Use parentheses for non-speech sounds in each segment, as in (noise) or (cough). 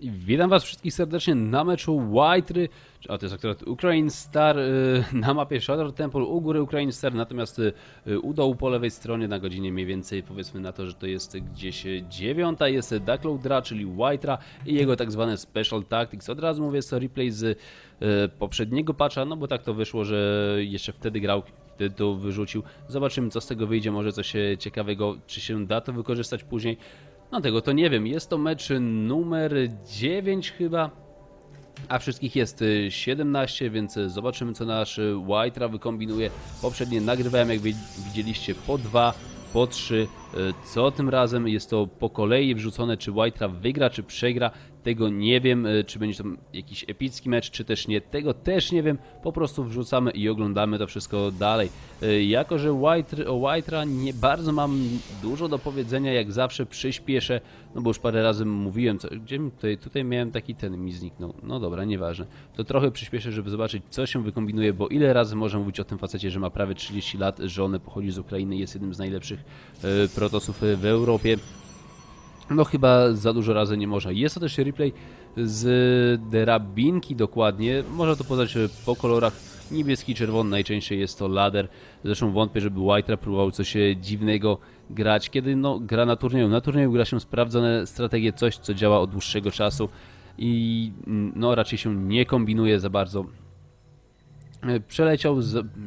I witam was wszystkich serdecznie na meczu Whitery, a to jest akurat Ukraine Star y, na mapie Shadow Temple u góry Ukraine Star, natomiast y, u dołu po lewej stronie na godzinie mniej więcej powiedzmy na to, że to jest gdzieś dziewiąta, jest Ducklow Dra, czyli Whitera i jego tak zwane Special Tactics. Od razu mówię, jest to replay z y, poprzedniego patcha, no bo tak to wyszło, że jeszcze wtedy grał to wyrzucił. Zobaczymy co z tego wyjdzie, może coś ciekawego, czy się da to wykorzystać później. No tego to nie wiem. Jest to mecz numer 9 chyba. A wszystkich jest 17, więc zobaczymy co nasz White wykombinuje. Poprzednie nagrywałem, jak widzieliście, po dwa, po trzy. Co tym razem jest to po kolei wrzucone, czy White wygra, czy przegra. Tego nie wiem, e, czy będzie to jakiś epicki mecz, czy też nie. Tego też nie wiem. Po prostu wrzucamy i oglądamy to wszystko dalej. E, jako, że White, o White'a nie bardzo mam dużo do powiedzenia, jak zawsze przyspieszę, no bo już parę razy mówiłem, co, gdzie tutaj, tutaj miałem taki ten, mi zniknął. No dobra, nieważne. To trochę przyspieszę, żeby zobaczyć, co się wykombinuje, bo ile razy można mówić o tym facecie, że ma prawie 30 lat, że on pochodzi z Ukrainy, jest jednym z najlepszych e, protosów w Europie. No chyba za dużo razy nie można. Jest to też replay z drabinki dokładnie. Można to poznać po kolorach niebieski, czerwony. Najczęściej jest to lader. Zresztą wątpię, żeby White próbował coś dziwnego grać, kiedy no, gra na turnieju. Na turnieju gra się sprawdzone strategie, coś co działa od dłuższego czasu i no raczej się nie kombinuje za bardzo E, przeleciał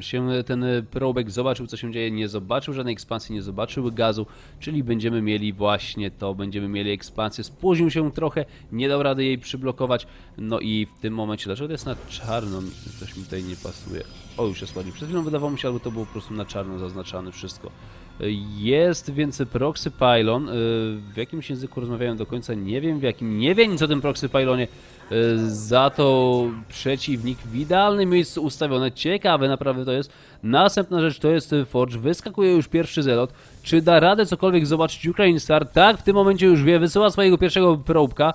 się ten probek, zobaczył co się dzieje, nie zobaczył żadnej ekspansji, nie zobaczył gazu, czyli będziemy mieli właśnie to, będziemy mieli ekspansję, spóźnił się trochę, nie dał rady jej przyblokować, no i w tym momencie, dlaczego to jest na czarno, coś mi tutaj nie pasuje, o już jest ładnie, przed chwilą wydawało mi się, albo to było po prostu na czarno zaznaczane wszystko. Jest więc proxy pylon. Y, w jakimś języku rozmawiają do końca, nie wiem w jakim, nie wiem nic o tym proxy pylonie. Y, za to przeciwnik w idealnym miejscu ustawione. Ciekawe naprawdę to jest. Następna rzecz to jest Forge. Wyskakuje już pierwszy zelot. Czy da radę cokolwiek zobaczyć Ukraine Star? Tak, w tym momencie już wie. Wysyła swojego pierwszego probka.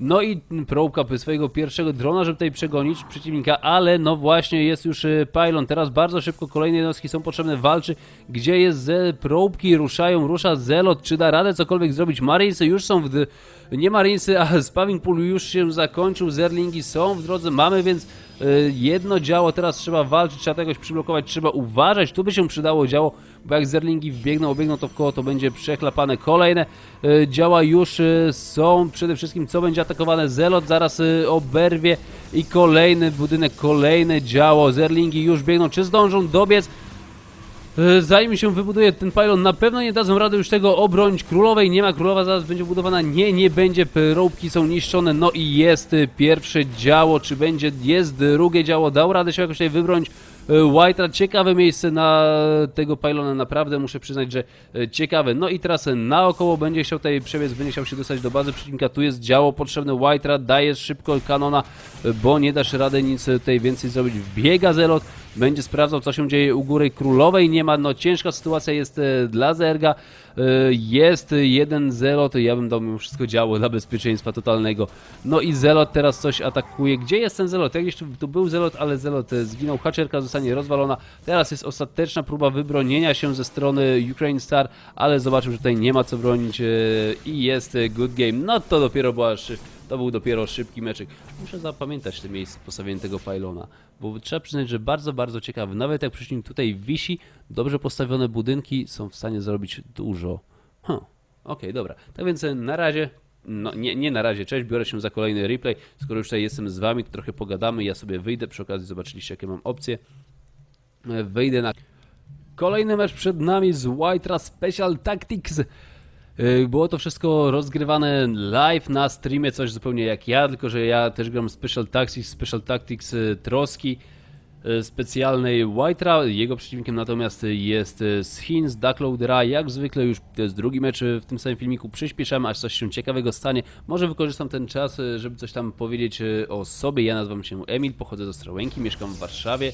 No i próbka swojego pierwszego drona, żeby tutaj przegonić przeciwnika, ale no właśnie jest już y, pylon. Teraz bardzo szybko kolejne jednostki są potrzebne, walczy. Gdzie jest ze próbki? Ruszają, rusza Zelot. Czy da radę cokolwiek zrobić? Marinesy już są w... Nie Marinesy, a (laughs) Spaving Pool już się zakończył. Zerlingi są w drodze. Mamy więc jedno działo. Teraz trzeba walczyć, trzeba tegoś przyblokować, trzeba uważać. Tu by się przydało działo bo jak zerlingi wbiegną, obiegną to w koło, to będzie przechlapane. Kolejne e, działa już e, są, przede wszystkim co będzie atakowane, Zelot zaraz oberwie i kolejny budynek, kolejne działo, zerlingi już biegną, czy zdążą dobiec? Zanim się wybuduje ten pylon, na pewno nie dadzą rady już tego obronić. Królowej nie ma, królowa zaraz będzie budowana. Nie, nie będzie, próbki są niszczone. No i jest pierwsze działo, czy będzie, jest drugie działo. Dał radę się jakoś tutaj wybronić. E, White, ciekawe miejsce na tego pylona, naprawdę muszę przyznać, że e, ciekawe. No i teraz naokoło będzie chciał tutaj przebiec, będzie chciał się dostać do bazy przeciwnika. Tu jest działo potrzebne, White dajesz szybko kanona, e, bo nie dasz rady nic tutaj więcej zrobić. Wbiega Zelot, będzie sprawdzał, co się dzieje u góry królowej. Nie ma, no ciężka sytuacja jest dla Zerga. Jest jeden Zelot, ja bym dał mu wszystko działo dla bezpieczeństwa totalnego. No i Zelot teraz coś atakuje. Gdzie jest ten Zelot? Jak jeszcze tu był Zelot, ale Zelot zginął. Haczerka zostanie rozwalona. Teraz jest ostateczna próba wybronienia się ze strony Ukraine Star, ale zobaczył, że tutaj nie ma co bronić e, i jest good game. No to dopiero była to był dopiero szybki meczek. Muszę zapamiętać te miejsce postawienia tego pylona, bo trzeba przyznać, że bardzo, bardzo ciekawy. Nawet jak przeciwnik tutaj wisi, dobrze postawione budynki są w stanie zrobić dużo. Huh. Okej, okay, dobra. Tak więc na razie no, nie, nie na razie, cześć, biorę się za kolejny replay. Skoro już tutaj jestem z wami, to trochę pogadamy. Ja sobie wyjdę, przy okazji zobaczyliście, jakie mam opcje. E, wyjdę na kolejny mecz przed nami z White Special Tactics. E, było to wszystko rozgrywane live na streamie, coś zupełnie jak ja, tylko że ja też gram Special Tactics, Special Tactics e, Troski. E, specjalnej Whitera. Jego przeciwnikiem natomiast jest e, Schins, Duckloadera. Jak zwykle już to jest drugi mecz w tym samym filmiku. Przyspieszamy, aż coś się ciekawego stanie. Może wykorzystam ten czas, żeby coś tam powiedzieć o sobie. Ja nazywam się Emil, pochodzę z Ostrołęki, mieszkam w Warszawie,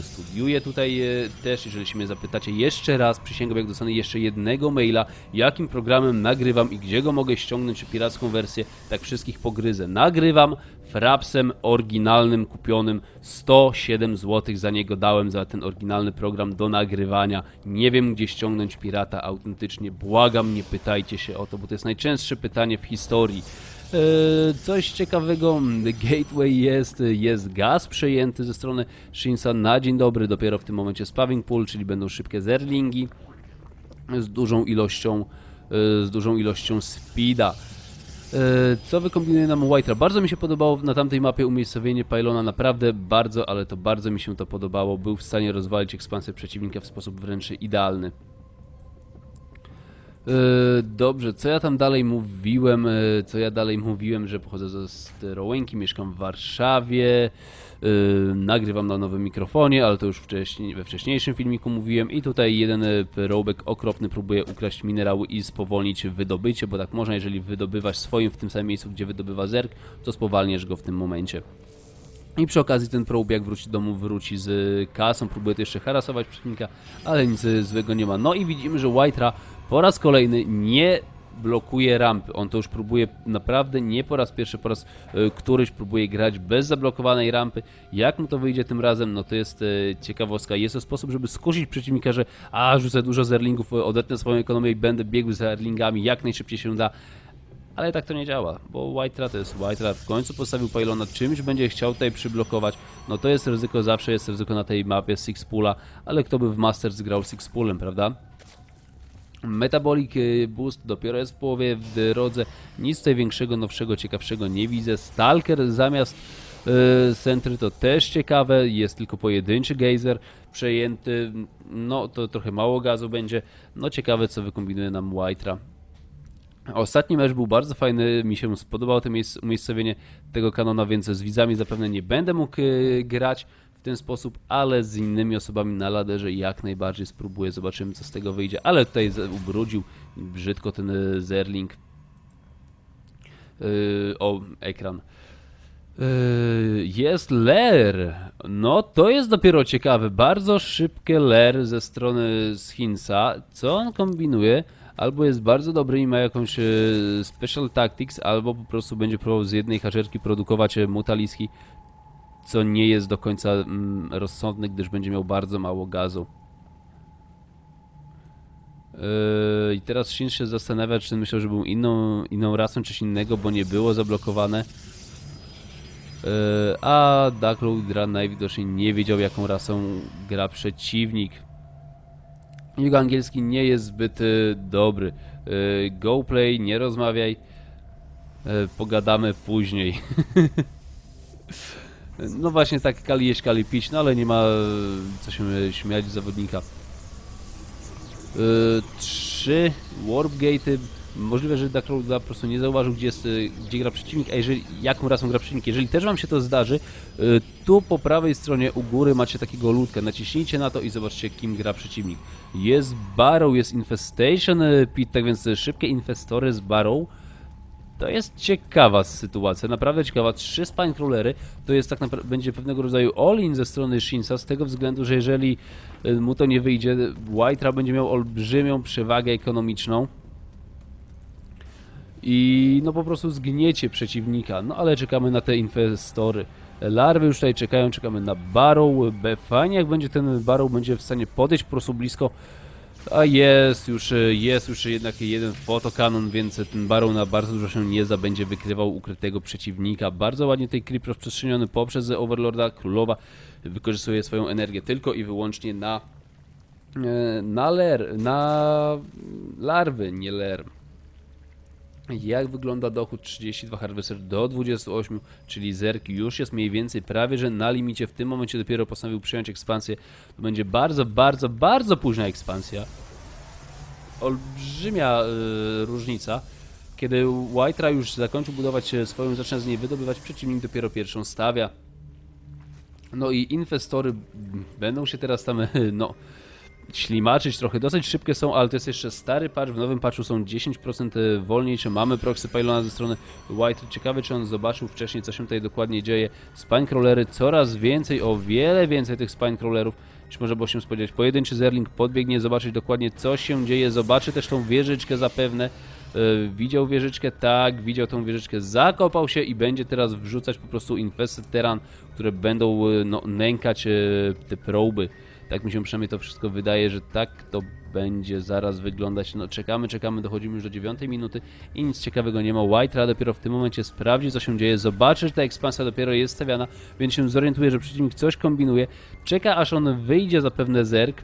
studiuję tutaj też. Jeżeli się mnie zapytacie jeszcze raz, przysięgam jak dostanę jeszcze jednego maila, jakim programem nagrywam i gdzie go mogę ściągnąć, piracką wersję, tak wszystkich pogryzę. Nagrywam frapsem oryginalnym kupionym 107 zł za niego dałem za ten oryginalny program do nagrywania. Nie wiem gdzie ściągnąć pirata autentycznie. Błagam, nie pytajcie się o to, bo to jest najczęstsze pytanie w historii. Coś ciekawego, Gateway jest, jest gaz przejęty ze strony Shinsa na dzień dobry, dopiero w tym momencie spawing pool, czyli będą szybkie zerlingi z dużą ilością, z dużą ilością speeda. Co wykombinuje nam White'a? Bardzo mi się podobało na tamtej mapie umiejscowienie Pylona, naprawdę bardzo, ale to bardzo mi się to podobało. Był w stanie rozwalić ekspansję przeciwnika w sposób wręcz idealny. E, dobrze, co ja tam dalej mówiłem? E, co ja dalej mówiłem, że pochodzę ze Sterołęki, mieszkam w Warszawie, e, nagrywam na nowym mikrofonie, ale to już wcześniej, we wcześniejszym filmiku mówiłem i tutaj jeden robek okropny próbuje ukraść minerały i spowolnić wydobycie, bo tak można, jeżeli wydobywasz swoim w tym samym miejscu, gdzie wydobywa zerk, to spowalniasz go w tym momencie. I przy okazji ten probe jak wróci do domu wróci z kasą, próbuje to jeszcze harasować przeciwnika, ale nic złego nie ma. No i widzimy, że White'a po raz kolejny nie blokuje rampy. On to już próbuje naprawdę nie po raz pierwszy, po raz y, któryś próbuje grać bez zablokowanej rampy. Jak mu to wyjdzie tym razem, no to jest y, ciekawostka. Jest to sposób, żeby skusić przeciwnika, że a, rzucę dużo zerlingów, odetnę swoją ekonomię i będę biegł z zerlingami jak najszybciej się da. Ale tak to nie działa, bo White to jest White W końcu postawił pylona, czymś będzie chciał tutaj przyblokować. No to jest ryzyko, zawsze jest ryzyko na tej mapie Six Poola, ale kto by w Masters grał Six Poolem, prawda? Metabolic y, Boost dopiero jest w połowie w drodze. Nic tutaj większego, nowszego, ciekawszego nie widzę. Stalker zamiast Sentry to też ciekawe. Jest tylko pojedynczy geyser przejęty. No to trochę mało gazu będzie. No ciekawe co wykombinuje nam White'a. Ostatni mecz był bardzo fajny, mi się spodobało to umiejscowienie tego kanona, więc z widzami zapewne nie będę mógł y, grać ten sposób, ale z innymi osobami na laderze jak najbardziej spróbuję, zobaczymy co z tego wyjdzie, ale tutaj ubrudził brzydko ten e, Zerling yy, o ekran. Yy, jest Ler. No to jest dopiero ciekawe. Bardzo szybkie Ler ze strony Schinsa. Co on kombinuje? Albo jest bardzo dobry i ma jakąś special tactics, albo po prostu będzie próbował z jednej haczerki produkować mutaliski co nie jest do końca mm, rozsądne, gdyż będzie miał bardzo mało gazu. Yy, I teraz Shin się zastanawia, czy myślał, że był inną, inną rasą, czy innego, bo nie było zablokowane. Yy, a Darklow najwidoczniej nie wiedział, jaką rasą gra przeciwnik. Jego angielski nie jest zbyt y, dobry. Yy, go play, nie rozmawiaj. Pogadamy później. (laughs) No właśnie tak kali jeść, kali pić, no ale nie ma co się śmiać zawodnika. Yy, trzy warp gate'y. Możliwe, że Dakroda po prostu nie zauważył, gdzie, jest, gdzie gra przeciwnik, a jeżeli, jaką rasą gra przeciwnik. Jeżeli też wam się to zdarzy, tu po prawej stronie u góry macie takiego ludka. Naciśnijcie na to i zobaczcie, kim gra przeciwnik. Jest Barrow, jest Infestation Pit, tak więc szybkie infestory z Barrow to jest ciekawa sytuacja, naprawdę ciekawa. Trzy spine crawlery to jest tak naprawdę, będzie pewnego rodzaju all-in ze strony Shinsa, z tego względu, że jeżeli y, mu to nie wyjdzie, White'a będzie miał olbrzymią przewagę ekonomiczną i no po prostu zgniecie przeciwnika. No ale czekamy na te inwestory. Larwy już tutaj czekają, czekamy na Barrow. Fajnie jak będzie ten Barrow będzie w stanie podejść po prostu blisko a jest już, jest już jednak jeden fotokanon, więc ten Baron na bardzo dużo się nie za będzie wykrywał ukrytego przeciwnika. Bardzo ładnie tej creep rozprzestrzeniony poprzez Overlorda. Królowa wykorzystuje swoją energię tylko i wyłącznie na e, na ler, na larwy, nie ler. Jak wygląda dochód 32 Harvester do 28, czyli Zerk już jest mniej więcej prawie, że na limicie. W tym momencie dopiero postanowił przyjąć ekspansję. To będzie bardzo, bardzo, bardzo późna ekspansja. Olbrzymia yy, różnica. Kiedy White'a już zakończył budować swoją, zaczyna z niej wydobywać, przeciwnik dopiero pierwszą stawia. No i inwestory będą się teraz tam, (laughs) no, ślimaczyć trochę. Dosyć szybkie są, ale to jest jeszcze stary patch. W nowym patchu są 10% wolniejsze. Mamy proxy pylona ze strony White. Ciekawe, czy on zobaczył wcześniej, co się tutaj dokładnie dzieje. Spine crawlery coraz więcej, o wiele więcej tych spine crawlerów. Czy może było się spodziewać. Pojedynczy zerling podbiegnie, zobaczyć dokładnie, co się dzieje. Zobaczy też tą wieżyczkę zapewne. Yy, widział wieżyczkę, tak, widział tą wieżyczkę, zakopał się i będzie teraz wrzucać po prostu infested teran, które będą yy, no, nękać te proby Tak mi się przynajmniej to wszystko wydaje, że tak to będzie zaraz wyglądać. No czekamy, czekamy, dochodzimy już do 9 minuty i nic ciekawego nie ma. White dopiero w tym momencie sprawdzi, co się dzieje, zobaczy, że ta ekspansja dopiero jest stawiana, więc się zorientuje, że przeciwnik coś kombinuje. Czeka, aż on wyjdzie zapewne zerk.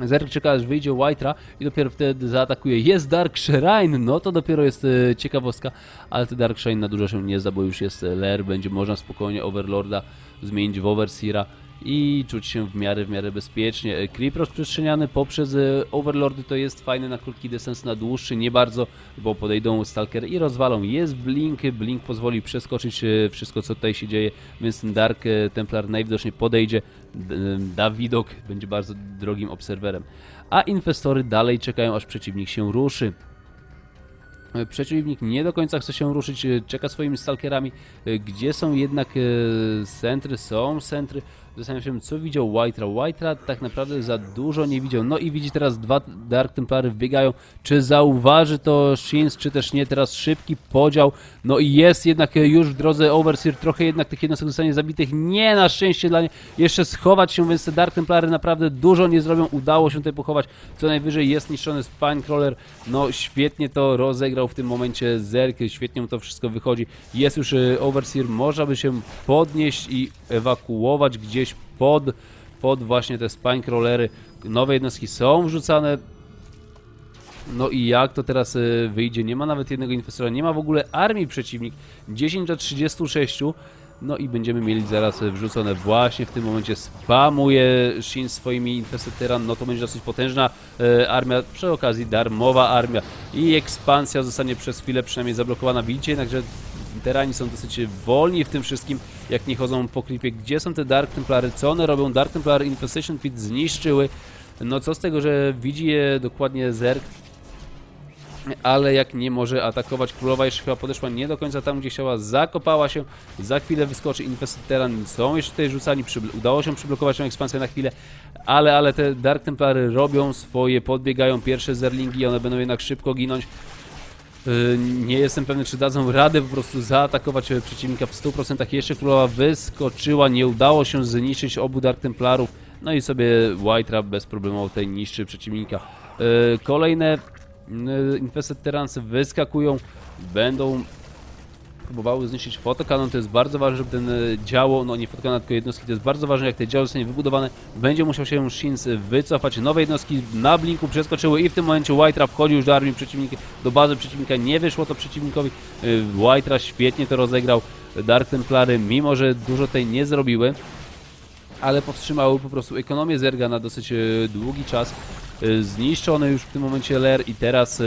Zerk czeka aż wyjdzie White'a i dopiero wtedy zaatakuje. Jest Dark Shrine, no to dopiero jest e, ciekawostka, ale ten Dark Shrine na dużo się nie zda, bo już jest Lair, będzie można spokojnie Overlorda zmienić w Overseera i czuć się w miarę, w miarę bezpiecznie. E, creep rozprzestrzeniany poprzez e, Overlordy to jest fajny na krótki dystans, na dłuższy nie bardzo, bo podejdą Stalker i rozwalą. Jest Blink, Blink pozwoli przeskoczyć e, wszystko co tutaj się dzieje, więc ten Dark Templar najwidoczniej podejdzie, da widok, będzie bardzo drogim obserwerem. A inwestory dalej czekają aż przeciwnik się ruszy. Przeciwnik nie do końca chce się ruszyć, czeka swoimi stalkerami. Gdzie są jednak centry? Są centry. Zastanawiam się, co widział Whitera. Whitera tak naprawdę za dużo nie widział. No i widzi teraz dwa Dark Templary wbiegają. Czy zauważy to Shins, czy też nie? Teraz szybki podział. No i jest jednak już w drodze Overseer. Trochę jednak tych jednostek zostanie zabitych. Nie na szczęście dla nie. Jeszcze schować się, więc te Dark Templary naprawdę dużo nie zrobią. Udało się tutaj pochować. Co najwyżej jest niszczony Spinecrawler. No świetnie to rozegrał w tym momencie Zerk. Świetnie mu to wszystko wychodzi. Jest już e, Overseer. Można by się podnieść i ewakuować gdzieś gdzieś pod, pod właśnie te spine crawlery. Nowe jednostki są wrzucane. No i jak to teraz y, wyjdzie? Nie ma nawet jednego inwestora, nie ma w ogóle armii przeciwnik. 10 do 36. No i będziemy mieli zaraz wrzucone właśnie w tym momencie spamuje Shin swoimi infestyteran, no to będzie dosyć potężna e, armia, przy okazji darmowa armia i ekspansja zostanie przez chwilę przynajmniej zablokowana. Widzicie jednak, że terani są dosyć wolni w tym wszystkim, jak nie chodzą po klipie. Gdzie są te Dark Templary? Co one robią? Dark Templar Infestation Pit zniszczyły. No co z tego, że widzi je dokładnie Zerk, ale jak nie może atakować, królowa jeszcze chyba podeszła nie do końca tam, gdzie chciała, zakopała się, za chwilę wyskoczy Infesteran, są jeszcze tutaj rzucani, udało się przyblokować tą ekspansję na chwilę, ale, ale te Dark Templary robią swoje, podbiegają pierwsze zerlingi, one będą jednak szybko ginąć, nie jestem pewny, czy dadzą radę po prostu zaatakować e, przeciwnika w 100%. Jeszcze królowa wyskoczyła, nie udało się zniszczyć obu Dark Templarów. No i sobie White Trap bez problemu tutaj niszczy przeciwnika. Y, kolejne y, Infested wyskakują, będą próbowały zniszczyć fotokanon, to jest bardzo ważne, żeby ten e, działo, no nie fotokanon, tylko jednostki, to jest bardzo ważne, jak te działo zostanie wybudowane, będzie musiał się Shins wycofać, nowe jednostki na blinku przeskoczyły i w tym momencie Whitera wchodził już do armii przeciwnika, do bazy przeciwnika, nie wyszło to przeciwnikowi, e, Whitera świetnie to rozegrał, Dark Templary, mimo że dużo tej nie zrobiły, ale powstrzymały po prostu ekonomię Zerga na dosyć e, długi czas. E, zniszczony już w tym momencie LER i teraz e,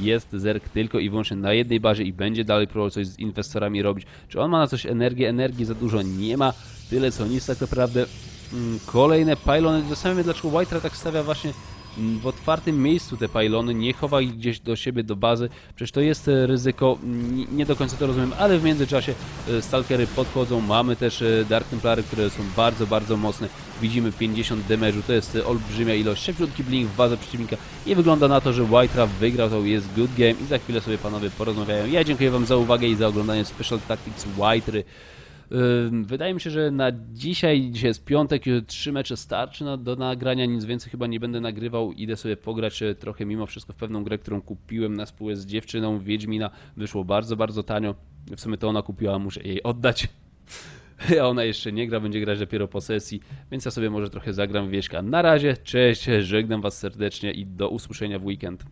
jest Zerg tylko i wyłącznie na jednej bazie i będzie dalej próbował coś z inwestorami robić. Czy on ma na coś energię? Energii za dużo nie ma. Tyle co nic tak naprawdę. Mm, kolejne pylony. Się dlaczego White tak stawia właśnie w otwartym miejscu te pylony, nie chowa ich gdzieś do siebie, do bazy. Przecież to jest e, ryzyko, nie do końca to rozumiem, ale w międzyczasie e, stalkery podchodzą. Mamy też e, Dark Templary, które są bardzo, bardzo mocne. Widzimy 50 damage'u, to jest olbrzymia ilość. Szybciutki blink w bazę przeciwnika i wygląda na to, że White wygrał, to jest good game i za chwilę sobie panowie porozmawiają. Ja dziękuję wam za uwagę i za oglądanie Special Tactics White Wydaje mi się, że na dzisiaj, dzisiaj jest piątek, trzy mecze starczy do nagrania, nic więcej chyba nie będę nagrywał. Idę sobie pograć e, trochę mimo wszystko w pewną grę, którą kupiłem na spółę z dziewczyną Wiedźmina. Wyszło bardzo, bardzo tanio. W sumie to ona kupiła, muszę jej oddać. (laughs) A ona jeszcze nie gra, będzie grać dopiero po sesji, więc ja sobie może trochę zagram w wieśka. Na razie, cześć, żegnam Was serdecznie i do usłyszenia w weekend.